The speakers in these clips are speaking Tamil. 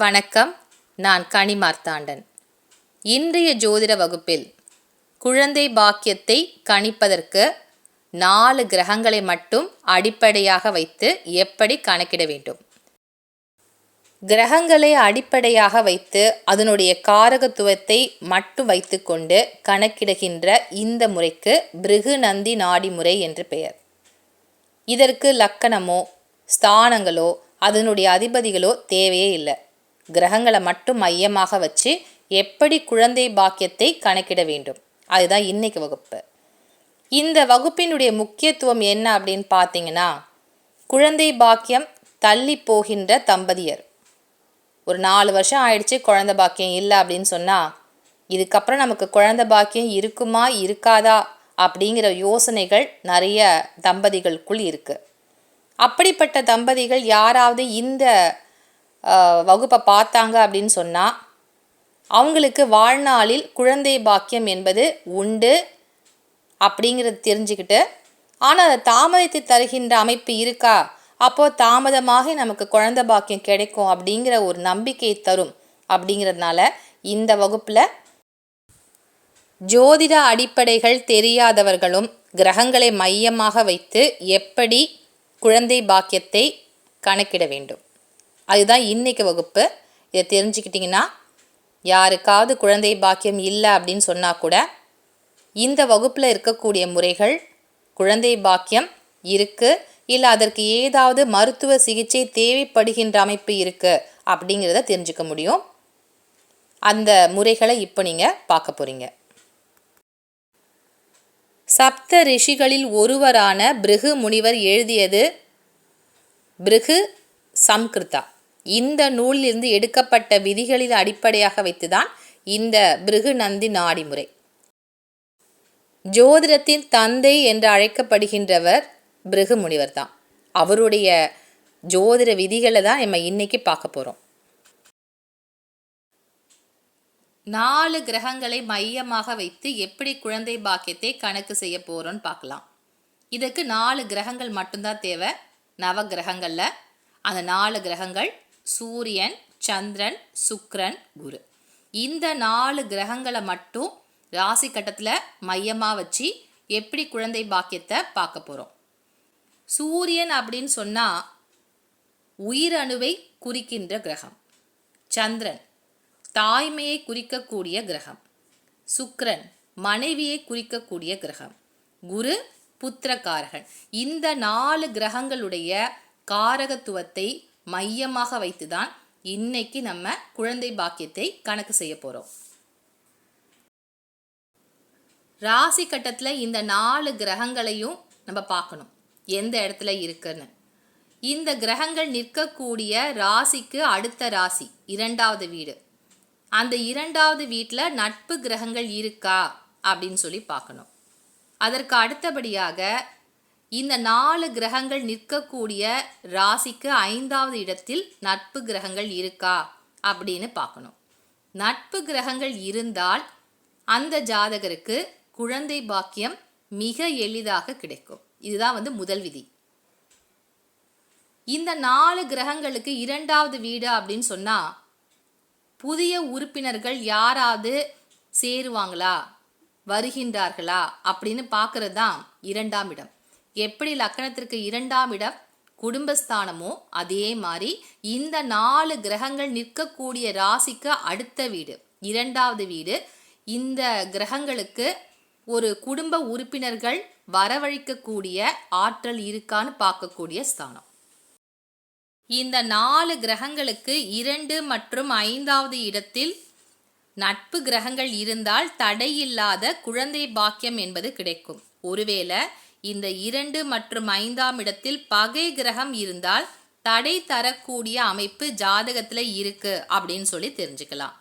வணக்கம். நான் கனிமார்த்தாண்டன் இன்றைய ஜோதிட வகுப்பில் குழந்தை பாக்கியத்தை கணிப்பதற்கு நாலு கிரகங்களை மட்டும் அடிப்படையாக வைத்து எப்படி கணக்கிட வேண்டும்? கிரகங்களை அடிப்படையாக வைத்து அதனுடைய காரகத்துவத்தை மட்டும் வைத்துக்கொண்டு கணக்கிடுகின்ற இந்த முறைக்கு பிருகு நந்தி நாடி முறை என்று பெயர். இதற்கு லக்கணமோ ஸ்தானங்களோ அதனுடைய அதிபதிகளோ தேவையே இல்லை. கிரகங்களை மட்டும் மையமாக வச்சு எப்படி குழந்தை பாக்கியத்தை கணக்கிட வேண்டும். அதுதான் இன்னைக்கு வகுப்பு. இந்த வகுப்பினுடைய முக்கியத்துவம் என்ன அப்படின்னு பார்த்தீங்கன்னா குழந்தை பாக்கியம் தள்ளி போகின்ற தம்பதியர். ஒரு நாலு வருஷம் ஆயிடுச்சு குழந்தை பாக்கியம் இல்லை அப்படின்னு சொன்னால் இதுக்கப்புறம் நமக்கு குழந்தை பாக்கியம் இருக்குமா இருக்காதா அப்படிங்கிற யோசனைகள் நிறைய தம்பதிகளுக்குள் இருக்குது அப்படிப்பட்ட தம்பதிகள் யாராவது இந்த வகுப்பை பார்த்தாங்க அப்படின்னு சொன்னால் அவங்களுக்கு வாழ்நாளில் குழந்தை பாக்கியம் என்பது உண்டு அப்படிங்கிறது தெரிஞ்சுக்கிட்டு ஆனால் அதை தருகின்ற அமைப்பு இருக்கா? அப்போது தாமதமாக நமக்கு குழந்தை பாக்கியம் கிடைக்கும் அப்படிங்கிற ஒரு நம்பிக்கை தரும் அப்படிங்கிறதுனால இந்த வகுப்பில் ஜோதிட அடிப்படைகள் தெரியாதவர்களும் கிரகங்களை மையமாக வைத்து எப்படி குழந்தை பாக்கியத்தை கணக்கிட வேண்டும். அதுதான் இன்றைக்கு வகுப்பு. இதை தெரிஞ்சுக்கிட்டிங்கன்னா யாருக்காவது குழந்தை பாக்கியம் இல்லை அப்படின்னு சொன்னால் கூட இந்த வகுப்பில் இருக்கக்கூடிய முறைகள் குழந்தை பாக்கியம் இருக்குது இல்லை அதற்கு ஏதாவது மருத்துவ சிகிச்சை தேவைப்படுகின்ற அமைப்பு இருக்குது அப்படிங்கிறத தெரிஞ்சுக்க முடியும். அந்த முறைகளை இப்போ நீங்கள் பார்க்க போகிறீங்க சப்த ரிஷிகளில் ஒருவரான பிருகு முனிவர் எழுதியது பிருகு சம்கிருதா இந்த நூலிலிருந்து எடுக்கப்பட்ட விதிகளில் அடிப்படையாக வைத்துதான் இந்த பிருகு நந்தி நாடி முறை ஜோதிடத்தின் தந்தை என்று அழைக்கப்படுகின்றவர் பிருகு முனிவர் தான் அவருடைய ஜோதிட விதிகளை தான் நம்ம இன்னைக்கு பார்க்க போகிறோம் நாலு கிரகங்களை மையமாக வைத்து எப்படி குழந்தை பாக்கியத்தை கணக்கு செய்ய போகிறோன்னு பார்க்கலாம். இதுக்கு நாலு கிரகங்கள் மட்டும்தான் தேவை. நவ கிரகங்களில் அந்த நாலு கிரகங்கள் சூரியன் சந்திரன் சுக்ரன் குரு. இந்த நாலு கிரகங்களை மட்டும் ராசி கட்டத்தில் மையமாக வச்சு எப்படி குழந்தை பாக்கியத்தை பார்க்க போகிறோம் சூரியன் அப்படின்னு சொன்னால் உயிரணுவை குறிக்கின்ற கிரகம். சந்திரன் தாய்மையை குறிக்கக்கூடிய கிரகம். சுக்ரன் மனைவியை குறிக்கக்கூடிய கிரகம். குரு புத்திரக்காரகன் இந்த நாலு கிரகங்களுடைய காரகத்துவத்தை மையமாக வைத்துதான் இன்னைக்கு நம்ம குழந்தை பாக்கியத்தை கணக்கு செய்ய போகிறோம் ராசி கட்டத்தில் இந்த நாலு கிரகங்களையும் நம்ம பார்க்கணும். எந்த இடத்துல இருக்குன்னு. இந்த கிரகங்கள் நிற்கக்கூடிய ராசிக்கு அடுத்த ராசி இரண்டாவது வீடு. அந்த இரண்டாவது வீட்டில் நட்பு கிரகங்கள் இருக்கா? அப்படின்னு சொல்லி பார்க்கணும். அதற்கு அடுத்தபடியாக இந்த நாலு கிரகங்கள் நிற்கக்கூடிய ராசிக்கு ஐந்தாவது இடத்தில் நட்பு கிரகங்கள் இருக்கா அப்படின்னு பார்க்கணும். நட்பு கிரகங்கள் இருந்தால் அந்த ஜாதகருக்கு குழந்தை பாக்கியம் மிக எளிதாக கிடைக்கும். இதுதான் வந்து முதல் விதி. இந்த நாலு கிரகங்களுக்கு இரண்டாவது வீடு அப்படின்னு சொன்னால் புதிய உறுப்பினர்கள் யாராவது சேருவாங்களா? வருகின்றார்களா? அப்படின்னு பார்க்கறது தான் இரண்டாம் இடம். எப்படி லக்கணத்திற்கு இரண்டாம் இடம் குடும்பஸ்தானமோ அதே மாதிரி இந்த நாலு கிரகங்கள் நிற்கக்கூடிய ராசிக்கு அடுத்த வீடு. இரண்டாவது வீடு. இந்த கிரகங்களுக்கு ஒரு குடும்ப உறுப்பினர்கள் வரவழைக்கக்கூடிய ஆற்றல் இருக்கான்னு பார்க்கக்கூடிய ஸ்தானம். இந்த நாலு கிரகங்களுக்கு இரண்டு மற்றும் ஐந்தாவது இடத்தில் நட்பு கிரகங்கள் இருந்தால் தடையில்லாத குழந்தை பாக்கியம் என்பது கிடைக்கும். ஒருவேளை இந்த இரண்டு மற்றும் ஐந்தாம் இடத்தில் பகை கிரகம் இருந்தால் தடை தரக்கூடிய அமைப்பு ஜாதகத்தில் இருக்கு அப்படின்னு சொல்லி தெரிஞ்சுக்கலாம்.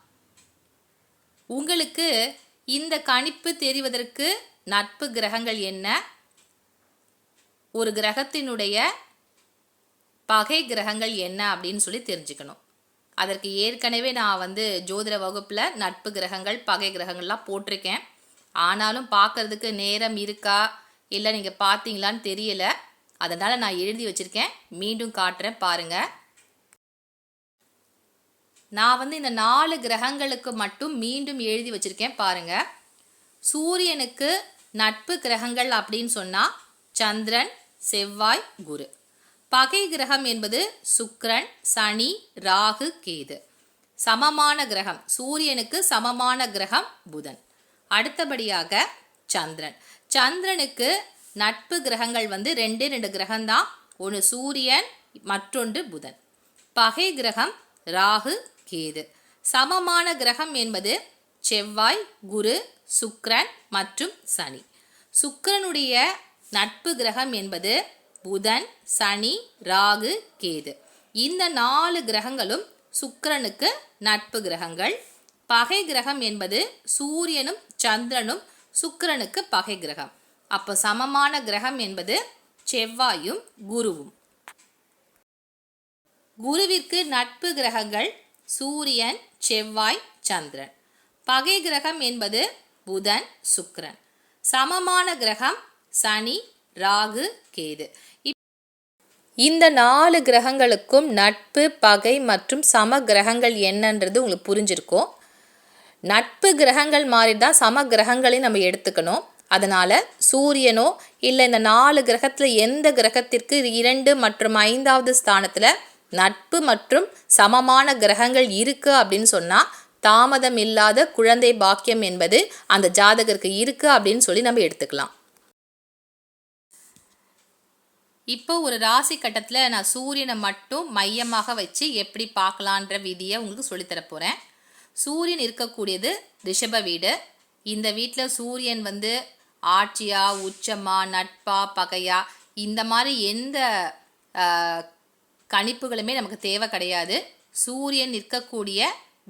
உங்களுக்கு இந்த கணிப்பு தெரிவதற்கு நட்பு கிரகங்கள் என்ன? ஒரு கிரகத்தினுடைய பகை கிரகங்கள் என்ன அப்படின்னு சொல்லி தெரிஞ்சுக்கணும். அதற்கு ஏற்கனவே நான் வந்து ஜோதிட வகுப்பில் நட்பு கிரகங்கள் பகை கிரகங்கள்லாம் போட்டிருக்கேன். ஆனாலும் பார்க்கறதுக்கு நேரம் இருக்கா? இல்லை நீங்கள் பார்த்தீங்களான்னு தெரியல. அதனால் நான் எழுதி வச்சுருக்கேன். மீண்டும் காட்டுறேன் பாருங்கள் நான் வந்து இந்த நாலு கிரகங்களுக்கு மட்டும் மீண்டும் எழுதி வச்சுருக்கேன் பாருங்கள் சூரியனுக்கு நட்பு கிரகங்கள் அப்படின்னு சொன்னால் சந்திரன் செவ்வாய் குரு. பகை கிரகம் என்பது சுக்ரன் சனி ராகு கேது. சமமான கிரகம். சூரியனுக்கு சமமான கிரகம் புதன். அடுத்தபடியாக சந்திரன். சந்திரனுக்கு நட்பு கிரகங்கள் வந்து ரெண்டு ரெண்டு கிரகம்தான். ஒன்று சூரியன் மற்றொன்று புதன். பகை கிரகம் ராகு கேது. சமமான கிரகம் என்பது செவ்வாய் குரு சுக்ரன் மற்றும் சனி. சுக்ரனுடைய நட்பு கிரகம் என்பது புதன் சனி ராகு கேது. இந்த நாலு கிரகங்களும் சுக்கரனுக்கு நட்பு கிரகங்கள். பகை கிரகம் என்பது சூரியனும் சந்திரனும் சுக்கிரனுக்கு பகை கிரகம். அப்போ சமமான கிரகம் என்பது செவ்வாயும் குருவும். குருவிற்கு நட்பு கிரகங்கள் சூரியன் செவ்வாய் சந்திரன். பகை கிரகம் என்பது புதன் சுக்கிரன். சமமான கிரகம் சனி ராகு கேது. இந்த நாலு கிரகங்களுக்கும் நட்பு பகை மற்றும் சம கிரகங்கள் என்னன்றது உங்களுக்கு புரிஞ்சிருக்கும். நட்பு கிரகங்கள் மாதிரி தான் சம கிரகங்களையும் நம்ம எடுத்துக்கணும். அதனால் சூரியனோ இல்லை இந்த நாலு கிரகத்தில் எந்த கிரகத்திற்கு இரண்டு மற்றும் ஐந்தாவது ஸ்தானத்தில் நட்பு மற்றும் சமமான கிரகங்கள் இருக்குது அப்படின்னு சொன்னால் தாமதம் இல்லாத குழந்தை பாக்கியம் என்பது அந்த ஜாதகருக்கு இருக்குது அப்படின்னு சொல்லி நம்ம எடுத்துக்கலாம். இப்போ ஒரு ராசி கட்டத்தில் நான் சூரியனை மட்டும் மையமாக வச்சு எப்படி பார்க்கலான்ற விதியை உங்களுக்கு சொல்லித்தர போகிறேன் சூரியன் இருக்கக்கூடியது ரிஷப வீடு. இந்த வீட்டில் சூரியன் வந்து ஆட்சியா உச்சமா நட்பா பகையா இந்த மாதிரி எந்த கணிப்புகளுமே நமக்கு தேவை கிடையாது. சூரியன் இருக்கக்கூடிய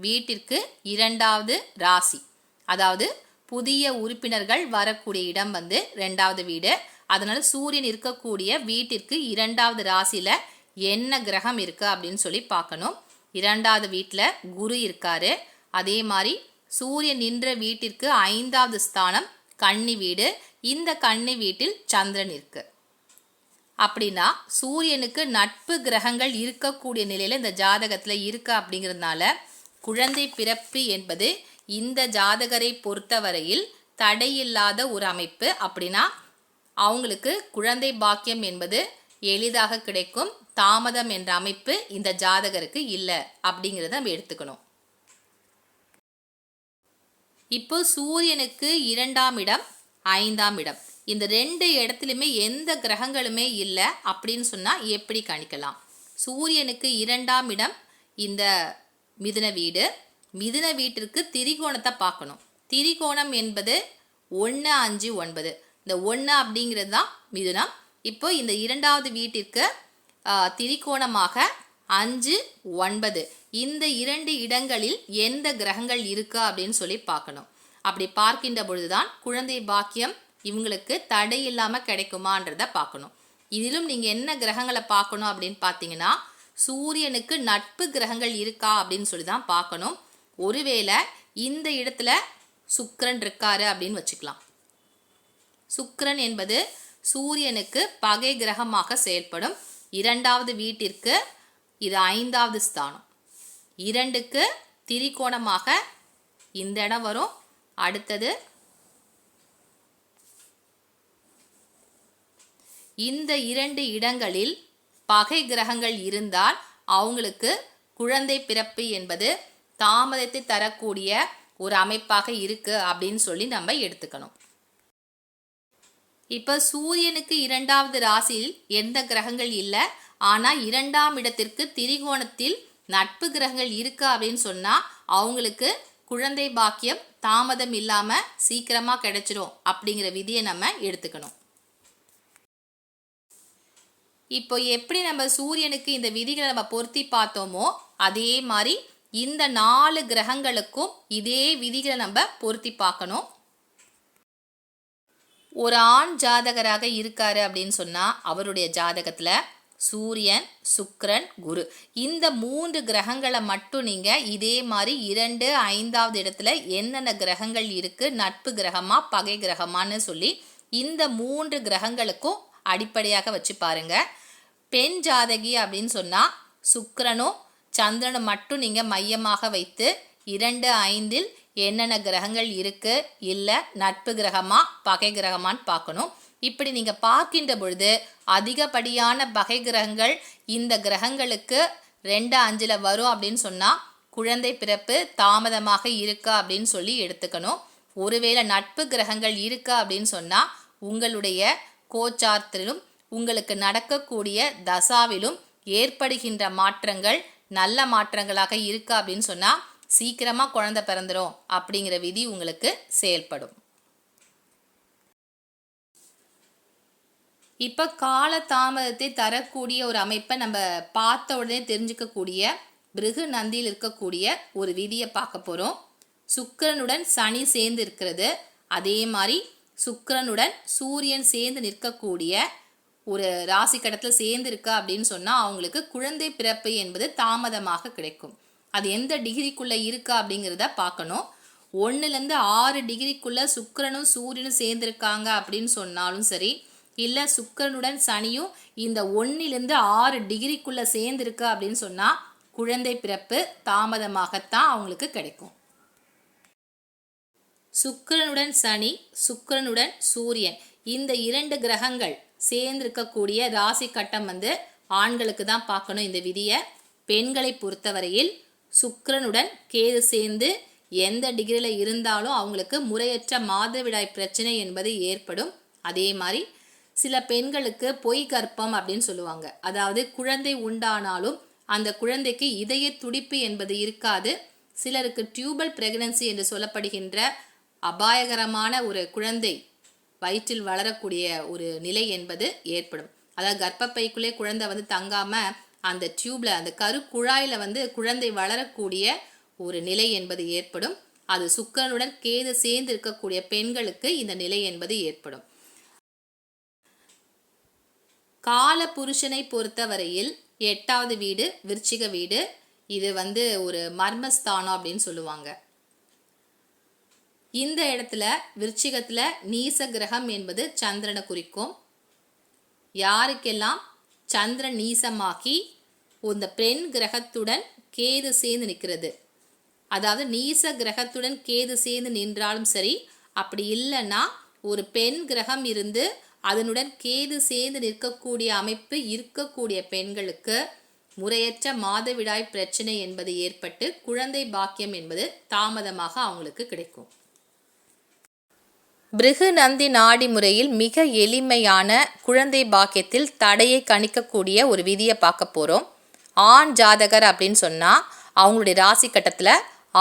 வீட்டிற்கு இரண்டாவது ராசி. அதாவது புதிய உறுப்பினர்கள் வரக்கூடிய இடம் வந்து ரெண்டாவது வீடு. அதனால சூரியன் இருக்கக்கூடிய வீட்டிற்கு இரண்டாவது ராசியில என்ன கிரகம் இருக்கு அப்படின்னு சொல்லி பார்க்கணும். இரண்டாவது வீட்டில் குரு இருக்காரு. அதே மாதிரி சூரியன் நின்ற வீட்டிற்கு ஐந்தாவது ஸ்தானம் கன்னி வீடு. இந்த கன்னி வீட்டில் சந்திரன் இருக்கு. அப்படின்னா சூரியனுக்கு நட்பு கிரகங்கள் இருக்கக்கூடிய நிலையில் இந்த ஜாதகத்தில் இருக்கு அப்படிங்கிறதுனால குழந்தை பிறப்பு என்பது இந்த ஜாதகரை பொறுத்தவரையில் தடையில்லாத ஒரு அமைப்பு. அப்படின்னா அவங்களுக்கு குழந்தை பாக்கியம் என்பது எளிதாக கிடைக்கும். தாமதம் என்ற அமைப்பு இந்த ஜாதகருக்கு இல்லை அப்படிங்கிறத நம்ம எடுத்துக்கணும். இப்போ சூரியனுக்கு இரண்டாம் இடம் ஐந்தாம் இடம். இந்த ரெண்டு இடத்துலையுமே எந்த கிரகங்களுமே இல்லை அப்படின்னு சொன்னால் எப்படி கணிக்கலாம்? சூரியனுக்கு இரண்டாம் இடம் இந்த மிதுன வீடு. மிதுன வீட்டிற்கு திரிகோணத்தை பார்க்கணும். திரிகோணம் என்பது ஒன்று அஞ்சு ஒன்பது. இந்த ஒன்று அப்படிங்கிறது தான் மிதுனம். இப்போ இந்த இரண்டாவது வீட்டிற்கு திரிகோணமாக அஞ்சு ஒன்பது. இந்த இரண்டு இடங்களில் எந்த கிரகங்கள் இருக்கா அப்படின்னு சொல்லி பார்க்கணும். அப்படி பார்க்கின்ற பொழுதுதான் குழந்தை பாக்கியம் இவங்களுக்கு தடை இல்லாமல் கிடைக்குமான்றத பார்க்கணும். இதிலும் நீங்கள் என்ன கிரகங்களை பார்க்கணும் அப்படின்னு பார்த்தீங்கன்னா சூரியனுக்கு நட்பு கிரகங்கள் இருக்கா அப்படின்னு சொல்லி தான் பார்க்கணும். ஒருவேளை இந்த இடத்துல சுக்கரன் இருக்காரு அப்படின்னு வச்சுக்கலாம். சுக்கரன் என்பது சூரியனுக்கு பகை கிரகமாக செயல்படும். இரண்டாவது வீட்டிற்கு இது ஐந்தாவது ஸ்தானம். இரண்டுக்கு திரிகோணமாக இந்த இடம் வரும். அடுத்தது இந்த இரண்டு இடங்களில் பகை கிரகங்கள் இருந்தால் அவங்களுக்கு குழந்தை பிறப்பு என்பது தாமதத்தை தரக்கூடிய ஒரு அமைப்பாக இருக்கு அப்படின்னு சொல்லி நம்ம எடுத்துக்கணும். இப்போ சூரியனுக்கு இரண்டாவது ராசியில் எந்த கிரகங்கள் இல்லை? ஆனால் இரண்டாம் இடத்திற்கு திரிகோணத்தில் நட்பு கிரகங்கள் இருக்கு அப்படின்னு சொன்னால் அவங்களுக்கு குழந்தை பாக்கியம் தாமதம் இல்லாமல் சீக்கிரமாக கிடைச்சிரும் அப்படிங்கிற விதியை நம்ம எடுத்துக்கணும். இப்போ எப்படி நம்ம சூரியனுக்கு இந்த விதிகளை நம்ம பொருத்தி பார்த்தோமோ அதே மாதிரி இந்த நாலு கிரகங்களுக்கும் இதே விதிகளை நம்ம பொருத்தி பார்க்கணும். ஒரு ஆண் ஜாதகராக இருக்காரு அப்படின்னு சொன்னால் அவருடைய ஜாதகத்தில் சூரியன் சுக்ரன் குரு. இந்த மூன்று கிரகங்களை மட்டும் நீங்க இதே மாதிரி இரண்டு ஐந்தாவது இடத்துல என்னென்ன கிரகங்கள் இருக்கு நட்பு கிரகமா பகை கிரகமான்னு சொல்லி இந்த மூன்று கிரகங்களுக்கும் அடிப்படையாக வச்சு பாருங்க. பெண் ஜாதகி அப்படின்னு சொன்னா சுக்கரனும் சந்திரனை மட்டும் நீங்கள் மையமாக வைத்து இரண்டு ஐந்தில் என்னென்ன கிரகங்கள் இருக்கு இல்லை நட்பு கிரகமா பகை கிரகமான்னு பார்க்கணும். இப்படி நீங்கள் பார்க்கின்ற பொழுது அதிகப்படியான பகை கிரகங்கள் இந்த கிரகங்களுக்கு ரெண்டு அஞ்சில் வரும் அப்படின்னு சொன்னால் குழந்தை பிறப்பு தாமதமாக இருக்கா அப்படின்னு சொல்லி எடுத்துக்கணும். ஒருவேளை நட்பு கிரகங்கள் இருக்கா அப்படின்னு சொன்னால் உங்களுடைய கோச்சார்த்திலும் உங்களுக்கு நடக்கக்கூடிய தசாவிலும் ஏற்படுகின்ற மாற்றங்கள் நல்ல மாற்றங்களாக இருக்கா அப்படின்னு சொன்னால் சீக்கிரமாக குழந்தை பிறந்துடும் அப்படிங்கிற விதி உங்களுக்கு செயல்படும். இப்போ கால தாமதத்தை தரக்கூடிய ஒரு அமைப்பை நம்ம பார்த்த உடனே தெரிஞ்சுக்கக்கூடிய பிருகு நந்தியில் இருக்கக்கூடிய ஒரு விதியை பார்க்க போகிறோம் சுக்கரனுடன் சனி சேர்ந்து இருக்கிறது. அதே மாதிரி சுக்கரனுடன் சூரியன் சேர்ந்து நிற்கக்கூடிய ஒரு ராசி கடத்தில் சேர்ந்து இருக்கா அப்படின்னு சொன்னால் அவங்களுக்கு குழந்தை பிறப்பு என்பது தாமதமாக கிடைக்கும். அது எந்த டிகிரிக்குள்ளே இருக்கா அப்படிங்கிறத பார்க்கணும். ஒன்றுலேருந்து ஆறு டிகிரிக்குள்ளே சுக்கரனும் சூரியனும் சேர்ந்துருக்காங்க அப்படின்னு சொன்னாலும் சரி இல்லை சுக்கரனுடன் சனியும் இந்த ஒன்னிலிருந்து ஆறு டிகிரிக்குள்ளே சேர்ந்துருக்கு அப்படின்னு சொன்னால் குழந்தை பிறப்பு தாமதமாகத்தான் அவங்களுக்கு கிடைக்கும். சுக்கரனுடன் சனி சுக்கரனுடன் சூரியன் இந்த இரண்டு கிரகங்கள் சேர்ந்திருக்கக்கூடிய ராசி கட்டம் வந்து ஆண்களுக்கு தான் பார்க்கணும் இந்த விதியை. பெண்களை பொறுத்தவரையில் சுக்கரனுடன் கேது சேர்ந்து எந்த டிகிரியில் இருந்தாலும் அவங்களுக்கு முறையற்ற மாதவிடாய் பிரச்சனை என்பது ஏற்படும். அதே மாதிரி சில பெண்களுக்கு பொய் கர்ப்பம் அப்படின்னு சொல்லுவாங்க. அதாவது குழந்தை உண்டானாலும் அந்த குழந்தைக்கு இதய துடிப்பு என்பது இருக்காது. சிலருக்கு டியூபல் பிரெக்னன்சி என்று சொல்லப்படுகின்ற அபாயகரமான ஒரு குழந்தை வயிற்றில் வளரக்கூடிய ஒரு நிலை என்பது ஏற்படும். அதாவது கர்ப்பப்பைக்குள்ளே குழந்தை வந்து தங்காமல் அந்த டியூப்ல அந்த கரு வந்து குழந்தை வளரக்கூடிய ஒரு நிலை என்பது ஏற்படும். அது சுக்கரனுடன் கேது சேர்ந்து இருக்கக்கூடிய பெண்களுக்கு இந்த நிலை என்பது ஏற்படும். கால புருஷனை பொறுத்தவரையில் எட்டாவது வீடு விருச்சிக வீடு. இது வந்து ஒரு மர்மஸ்தானம் அப்படின்னு சொல்லுவாங்க. இந்த இடத்துல விருச்சிகத்தில் நீச கிரகம் என்பது சந்திரனை குறிக்கும். யாருக்கெல்லாம் சந்திரன் நீசமாக்கி இந்த பெண் கிரகத்துடன் கேது சேர்ந்து நிற்கிறது. அதாவது நீச கிரகத்துடன் கேது சேர்ந்து நின்றாலும் சரி அப்படி இல்லைன்னா ஒரு பெண் கிரகம் இருந்து அதனுடன் கேது சேர்ந்து நிற்கக்கூடிய அமைப்பு இருக்கக்கூடிய பெண்களுக்கு முறையற்ற மாதவிடாய் பிரச்சனை என்பது ஏற்பட்டு குழந்தை பாக்கியம் என்பது தாமதமாக அவங்களுக்கு கிடைக்கும். பிருகு நந்தி நாடி முறையில் மிக எளிமையான குழந்தை பாக்கியத்தில் தடையை கணிக்கக்கூடிய ஒரு விதியை பார்க்க போகிறோம் ஆண் ஜாதகர் அப்படின்னு சொன்னால் அவங்களுடைய ராசி கட்டத்தில்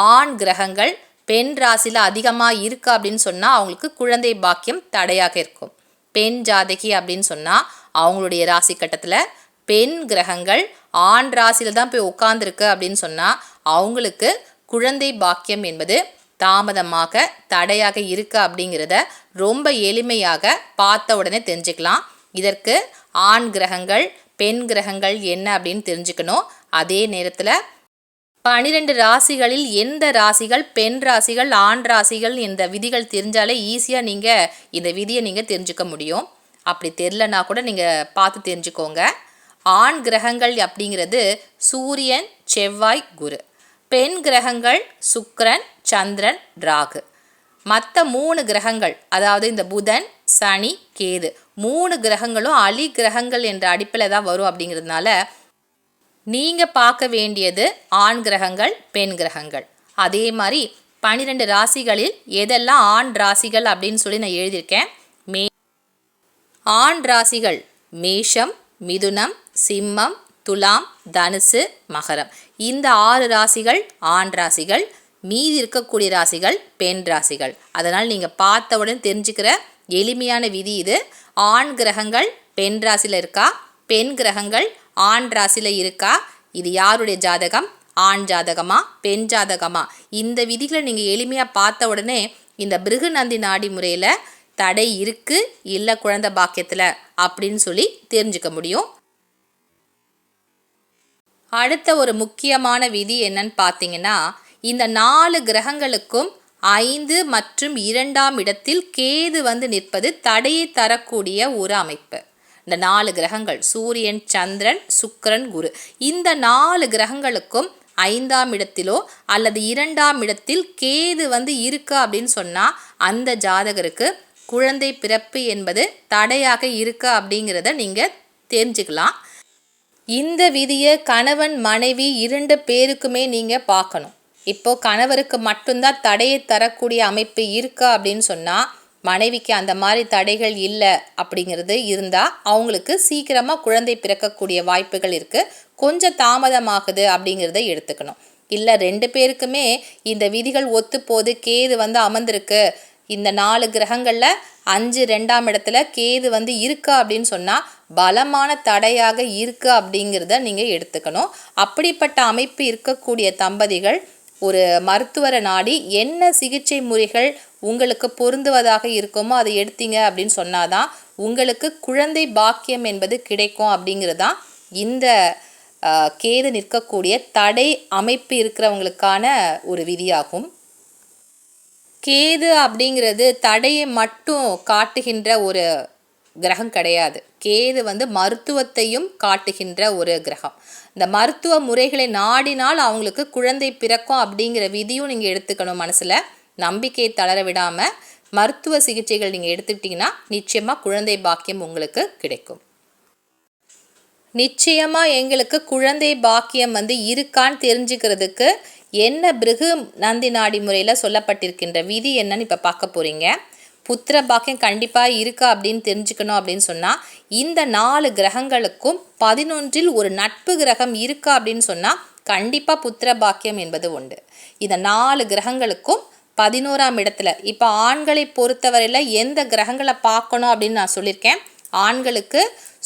ஆண் கிரகங்கள் பெண் ராசியில் அதிகமாக இருக்கா அப்படின்னு சொன்னால் அவங்களுக்கு குழந்தை பாக்கியம் தடையாக இருக்கும். பெண் ஜாதகி அப்படின்னு சொன்னால் அவங்களுடைய ராசி கட்டத்தில் பெண் கிரகங்கள் ஆண் ராசியில் தான் போய் உட்காந்துருக்கு அப்படின்னு சொன்னால் அவங்களுக்கு குழந்தை பாக்கியம் என்பது தாமதமாக தடையாக இருக்குது அப்படிங்கிறத ரொம்ப எளிமையாக பார்த்த உடனே தெரிஞ்சுக்கலாம். இதற்கு ஆண் கிரகங்கள் பெண் கிரகங்கள் என்ன அப்படின்னு தெரிஞ்சுக்கணும். அதே நேரத்தில் பனிரெண்டு ராசிகளில் எந்த ராசிகள் பெண் ராசிகள் ஆண் ராசிகள் இந்த விதிகள் தெரிஞ்சாலே ஈஸியாக நீங்கள் இந்த விதியை நீங்கள் தெரிஞ்சுக்க முடியும். அப்படி தெரிலனா கூட நீங்கள் பார்த்து தெரிஞ்சுக்கோங்க. ஆண் கிரகங்கள் அப்படிங்கிறது சூரியன் செவ்வாய் குரு. பெண் கிரகங்கள் சுக்ரன் சந்திரன் ராகு. மற்ற மூணு கிரகங்கள் அதாவது இந்த புதன் சனி கேது மூணு கிரகங்களும் அலி கிரகங்கள் என்ற அடிப்பில் தான் வரும் அப்படிங்கிறதுனால நீங்கள் பார்க்க வேண்டியது ஆண் கிரகங்கள் பெண் கிரகங்கள். அதே மாதிரி பன்னிரெண்டு ராசிகளில் எதெல்லாம் ஆண் ராசிகள் அப்படின்னு சொல்லி நான் எழுதியிருக்கேன்? மே ஆண் ராசிகள் மேஷம் மிதுனம் சிம்மம் துலாம் தனுசு மகரம். இந்த ஆறு ராசிகள் ஆண் ராசிகள் மீதி இருக்கக்கூடிய ராசிகள் பெண் ராசிகள். அதனால் நீங்கள் பார்த்தவுடன் தெரிஞ்சுக்கிற எளிமையான விதி இது. ஆண் கிரகங்கள் பெண் ராசியில் இருக்கா? பெண் கிரகங்கள் ஆண் ராசியில் இருக்கா? இது யாருடைய ஜாதகம்? ஆண் ஜாதகமா? பெண் ஜாதகமா? இந்த விதிகளை நீங்கள் எளிமையாக பார்த்த உடனே இந்த பிருகுநந்தி நாடி முறையில் தடை இருக்குது இல்லை குழந்தை பாக்கியத்தில் அப்படின்னு சொல்லி தெரிஞ்சுக்க முடியும். அடுத்த ஒரு முக்கியமான விதி என்னன்னு பார்த்தீங்கன்னா இந்த நாலு கிரகங்களுக்கும் ஐந்து மற்றும் இரண்டாம் இடத்தில் கேது வந்து நிற்பது தடையை தரக்கூடிய ஒரு அமைப்பு. இந்த நாலு கிரகங்கள் சூரியன் சந்திரன் சுக்கரன் குரு. இந்த நாலு கிரகங்களுக்கும் ஐந்தாம் இடத்திலோ அல்லது இரண்டாம் இடத்தில் கேது வந்து இருக்கா அப்படின்னு சொன்னால் அந்த ஜாதகருக்கு குழந்தை பிறப்பு என்பது தடையாக இருக்கா அப்படிங்கிறத நீங்கள் தெரிஞ்சுக்கலாம். இந்த விதியை கணவன் மனைவி இரண்டு பேருக்குமே நீங்கள் பார்க்கணும். இப்போ கணவருக்கு மட்டும்தான் தடையை தரக்கூடிய அமைப்பு இருக்கா அப்படின்னு சொன்னால் மனைவிக்கு அந்த மாதிரி தடைகள் இல்லை அப்படிங்கிறது இருந்தால் அவங்களுக்கு சீக்கிரமாக குழந்தை பிறக்கக்கூடிய வாய்ப்புகள் இருக்குது கொஞ்சம் தாமதமாகுது அப்படிங்கிறத எடுத்துக்கணும். இல்லை ரெண்டு பேருக்குமே இந்த விதிகள் ஒத்துப்போது கேது வந்து அமர்ந்திருக்கு. இந்த நாலு கிரகங்களில் அஞ்சு ரெண்டாம் இடத்துல கேது வந்து இருக்கா அப்படின்னு சொன்னால் பலமான தடையாக இருக்கு அப்படிங்கிறத நீங்கள் எடுத்துக்கணும். அப்படிப்பட்ட அமைப்பு இருக்கக்கூடிய தம்பதிகள் ஒரு மருத்துவரை நாடி என்ன சிகிச்சை முறைகள் உங்களுக்கு பொருந்துவதாக இருக்குமோ அதை எடுத்தீங்க அப்படின்னு சொன்னாதான் உங்களுக்கு குழந்தை பாக்கியம் என்பது கிடைக்கும் அப்படிங்கிறது தான் இந்த கேது நிற்கக்கூடிய தடை அமைப்பு இருக்கிறவங்களுக்கான ஒரு விதியாகும். கேது அப்படிங்கிறது தடையை மட்டும் காட்டுகின்ற ஒரு கிரகம் கிடையாது. கேது வந்து மருத்துவத்தையும் காட்டுகின்ற ஒரு கிரகம். இந்த மருத்துவ முறைகளை நாடினால் அவங்களுக்கு குழந்தை பிறக்கும் அப்படிங்கிற விதியும் நீங்கள் எடுத்துக்கணும் மனசில். நம்பிக்கையை தளர விடாமல் மருத்துவ சிகிச்சைகள் நீங்கள் எடுத்துக்கிட்டிங்கன்னா நிச்சயமாக குழந்தை பாக்கியம் உங்களுக்கு கிடைக்கும். நிச்சயமாக எங்களுக்கு குழந்தை பாக்கியம் வந்து இருக்கான்னு தெரிஞ்சுக்கிறதுக்கு என்ன பிருகு நந்தி நாடி முறையில் சொல்லப்பட்டிருக்கின்ற விதி என்னன்னு இப்போ பார்க்க போகிறீங்க புத்திர பாக்கியம் கண்டிப்பாக இருக்கா அப்படின்னு தெரிஞ்சுக்கணும் அப்படின்னு சொன்னால் இந்த நாலு கிரகங்களுக்கும் பதினொன்றில் ஒரு நட்பு கிரகம் இருக்கா அப்படின்னு சொன்னால் கண்டிப்பாக புத்திர பாக்கியம் என்பது உண்டு. இந்த நாலு கிரகங்களுக்கும் பதினோராம் இடத்துல இப்போ ஆண்களை பொறுத்தவரையில் எந்த கிரகங்களை பார்க்கணும் அப்படின்னு நான் சொல்லியிருக்கேன். ஆண்களுக்கு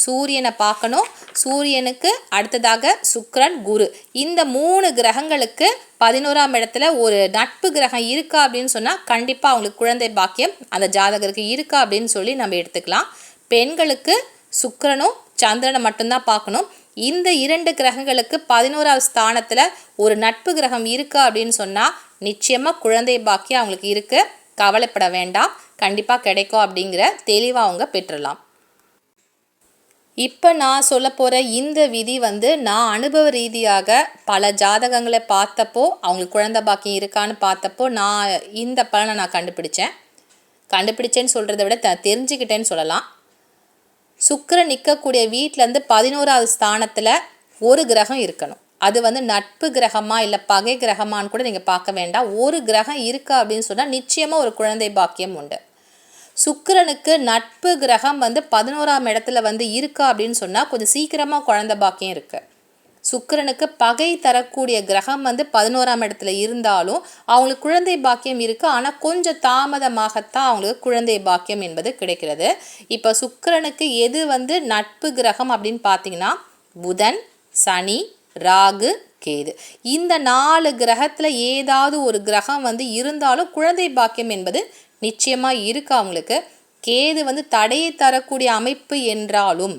சூரியனை பார்க்கணும். சூரியனுக்கு அடுத்ததாக சுக்ரன் குரு. இந்த மூணு கிரகங்களுக்கு பதினோராம் இடத்துல ஒரு நட்பு கிரகம் இருக்கா அப்படின்னு சொன்னால் கண்டிப்பாக அவங்களுக்கு குழந்தை பாக்கியம் அந்த ஜாதகருக்கு இருக்கா அப்படின்னு சொல்லி நம்ம எடுத்துக்கலாம். பெண்களுக்கு சுக்கரனும் சந்திரனை மட்டும்தான் பார்க்கணும். இந்த இரண்டு கிரகங்களுக்கு பதினோராவது ஸ்தானத்தில் ஒரு நட்பு கிரகம் இருக்கா அப்படின்னு சொன்னால் நிச்சயமாக குழந்தை பாக்கியம் அவங்களுக்கு இருக்குது கவலைப்பட வேண்டாம். கண்டிப்பாக கிடைக்கும் அப்படிங்கிற தெளிவாக அவங்க பெற்றலாம். இப்போ நான் சொல்ல போகிற இந்த விதி வந்து நான் அனுபவ ரீதியாக பல ஜாதகங்களை பார்த்தப்போ அவங்களுக்கு குழந்த பாக்கியம் இருக்கான்னு பார்த்தப்போ நான் இந்த பலனை நான் கண்டுபிடிச்சேன். கண்டுபிடிச்சேன்னு சொல்கிறத விட த தெரிஞ்சுக்கிட்டேன்னு சொல்லலாம். சுக்கரன் நிற்கக்கூடிய வீட்டிலேருந்து பதினோராவது ஸ்தானத்தில் ஒரு கிரகம் இருக்கணும். அது வந்து நட்பு கிரகமா இல்லை பகை கிரகமான்னு கூட நீங்கள் பார்க்க வேண்டாம். ஒரு கிரகம் இருக்கா அப்படின்னு சொன்னால் நிச்சயமாக ஒரு குழந்தை பாக்கியம் உண்டு. சுக்கிரனுக்கு நட்பு கிரகம் வந்து பதினோராம் இடத்துல வந்து இருக்கா அப்படின்னு சொன்னால் கொஞ்சம் சீக்கிரமாக குழந்த பாக்கியம் இருக்குது சுக்கிரனுக்கு பகை தரக்கூடிய கிரகம் வந்து பதினோராம் இடத்துல இருந்தாலும் அவங்களுக்கு குழந்தை பாக்கியம் இருக்குது ஆனால் கொஞ்சம் தாமதமாகத்தான் அவங்களுக்கு குழந்தை பாக்கியம் என்பது கிடைக்கிறது. இப்போ சுக்கிரனுக்கு எது வந்து நட்பு கிரகம் அப்படின்னு பார்த்தீங்கன்னா புதன் சனி ராகு கேது. இந்த நாலு கிரகத்தில் ஏதாவது ஒரு கிரகம் வந்து இருந்தாலும் குழந்தை பாக்கியம் என்பது நிச்சயமாக இருக்கு அவங்களுக்கு? கேது வந்து தடையை தரக்கூடிய அமைப்பு என்றாலும்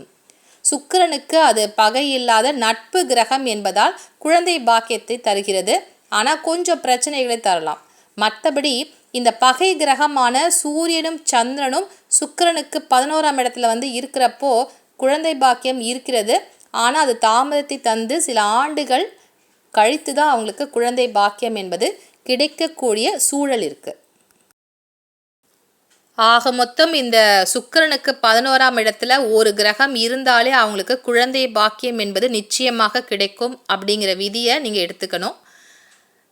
சுக்கிரனுக்கு அது பகை இல்லாத நட்பு கிரகம் என்பதால் குழந்தை பாக்கியத்தை தருகிறது. ஆனால் கொஞ்சம் பிரச்சனைகளை தரலாம். மற்றபடி இந்த பகை கிரகமான சூரியனும் சந்திரனும் சுக்கிரனுக்கு பதினோராம் இடத்துல வந்து இருக்கிறப்போ குழந்தை பாக்கியம் இருக்கிறது. ஆனால் அது தாமதத்தை தந்து சில ஆண்டுகள் கழித்து தான் அவங்களுக்கு குழந்தை பாக்கியம் என்பது கிடைக்கக்கூடிய சூழல் இருக்குது ஆக மொத்தம் இந்த சுக்கரனுக்கு பதினோராம் இடத்துல ஒரு கிரகம் இருந்தாலே அவங்களுக்கு குழந்தை பாக்கியம் என்பது நிச்சயமாக கிடைக்கும் அப்படிங்கிற விதியை நீங்கள் எடுத்துக்கணும்.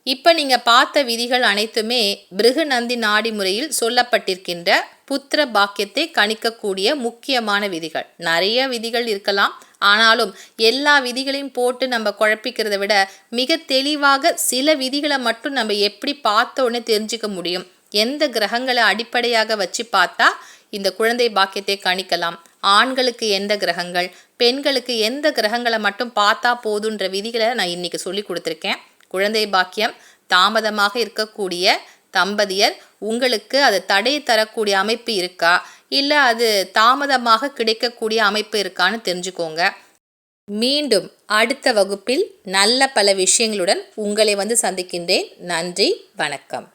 இப்போ நீங்கள் பார்த்த விதிகள் அனைத்துமே பிருகுநந்தி நாடி முறையில் சொல்லப்பட்டிருக்கின்ற புத்திர பாக்கியத்தை கணிக்கக்கூடிய முக்கியமான விதிகள். நிறைய விதிகள் இருக்கலாம். ஆனாலும் எல்லா விதிகளையும் போட்டு நம்ம குழப்பிக்கிறத விட மிக தெளிவாக சில விதிகளை மட்டும் நம்ம எப்படி பார்த்த உடனே தெரிஞ்சுக்க முடியும். எந்த கிரகங்களை அடிப்படையாக வச்சு பார்த்தா இந்த குழந்தை பாக்கியத்தை கணிக்கலாம். ஆண்களுக்கு எந்த கிரகங்கள் பெண்களுக்கு எந்த கிரகங்களை மட்டும் பார்த்தா போதுன்ற விதிகளை நான் இன்னைக்கு சொல்லி கொடுத்துருக்கேன். குழந்தை பாக்கியம் தாமதமாக இருக்கக்கூடிய தம்பதியர் உங்களுக்கு அது தடை தரக்கூடிய அமைப்பு இருக்கா? இல்லை அது தாமதமாக கிடைக்கக்கூடிய அமைப்பு இருக்கான்னு தெரிஞ்சுக்கோங்க. மீண்டும் அடுத்த வகுப்பில் நல்ல பல விஷயங்களுடன் உங்களை வந்து சந்திக்கின்றேன். நன்றி வணக்கம்.